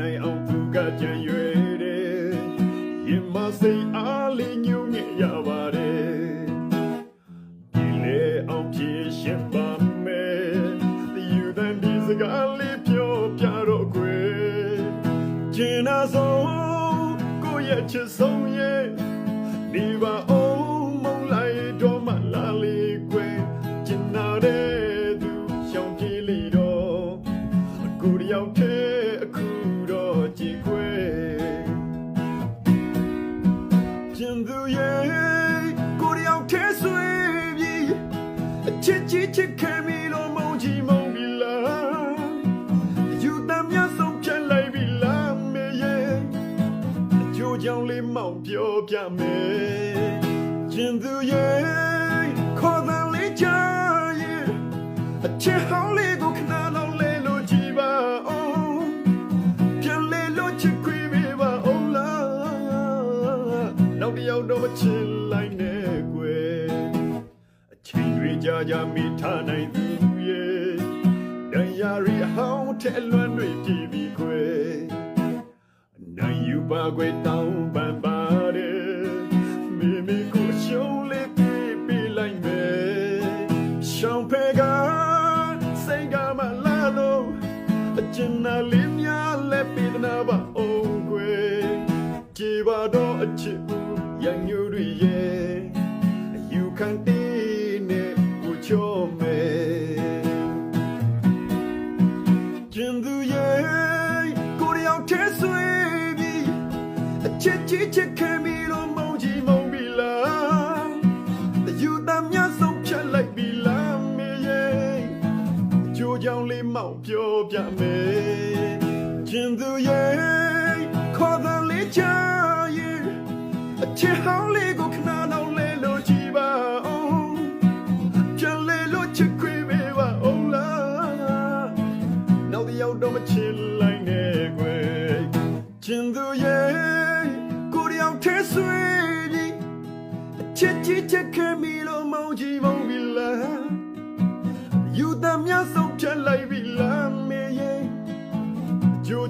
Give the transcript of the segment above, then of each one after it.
နိုင်အောင်သူကကြံရွယ်တယ်ရင်မစိတ်အားလေးညုံညရပါတယ်ဒီလေအောင်ဖြည့်ရှင်ပါမယ်ယူတန်ဒီစကားလေးပြောပြတော့ကွယ်ကျင်နာဆုံးကိုယ့်ရဲ့ချစ်ဆုံးရဲ့ ကျိုးကြောင့်လေးမောင်ပြောပြမယ်ကျင်သူရဲ့ခေါ်တဲ့လေးချာရဲ့အချစ်ဟောင်းလေးကိုခဏလောက်လဲလို့ကြည်ပါအောင်ပြန်လဲလို့ချစ်ခွေးပေးပါအောင်လားနောက်တစ်ယောက်တော့မချစ်လိုက်နဲ့ကွယ်အချိန်တွေကြာကြာမိထားနိုင်သူရဲ့ဒဏ်ရာရီအဟောင်းထဲအလွမ်းတွေကြည်ပြီးခွယ်နိုင်ယူပါကွယ်တောင်း လေးပေးပေးလိုက်မယ်ရှောင်းဖဲကစိတ်ကမလာလို့အကျဉ်းနာလေးများလက်ပေးသနာပါအောင်ကွယ်ကြည်ပါတော့အချစ်ဦးရန်ညူတွေရဲ့ယူခံတေးနဲ့ကိုချောမယ်ကျင်သူရဲ့ကိုရီးယားထဲဆွေးပြီးအချစ်ချစ်ချစ်ခံပြီးတော့ ကြိုးကြောင်လေးမောင်ပြောပြမယ်ကျင်သူရဲ့ခေါ်တဲ့လေးချာရဲ့အချစ်ဟောင်းလေးကိုခဏတော့လဲလို့ကြည်ပါအောင်ပြန်လဲလို့ချစ်ခွေပေးပါအောင်လားနောက်တစ်ယောက်တော့မချစ်လိုက်နဲ့ကွယ်ကျင်သူရဲ့ကိုယ်တယောက်ထဲဆွေးပြီးချစ်ချစ်ချစ်ခင်မီလို့မောင်ကြီးမောင်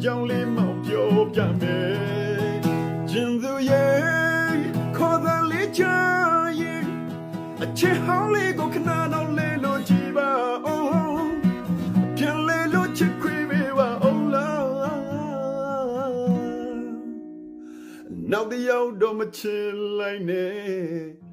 ကြိုးကြောင်လေးမောင်ပြောပြမယ်ကျင်သူရဲ့ခေါ်တဲ့လေးချာရဲ့အချစ်ဟောင်းလေးကိုခဏတော့လဲလို့ကြည်ပါအောင်ပြန်လဲလို့ချစ်ခွေပေးပါအောင်လားနောက်တစ်ယောက်တော့မချစ်လိုက်နဲ့ Way.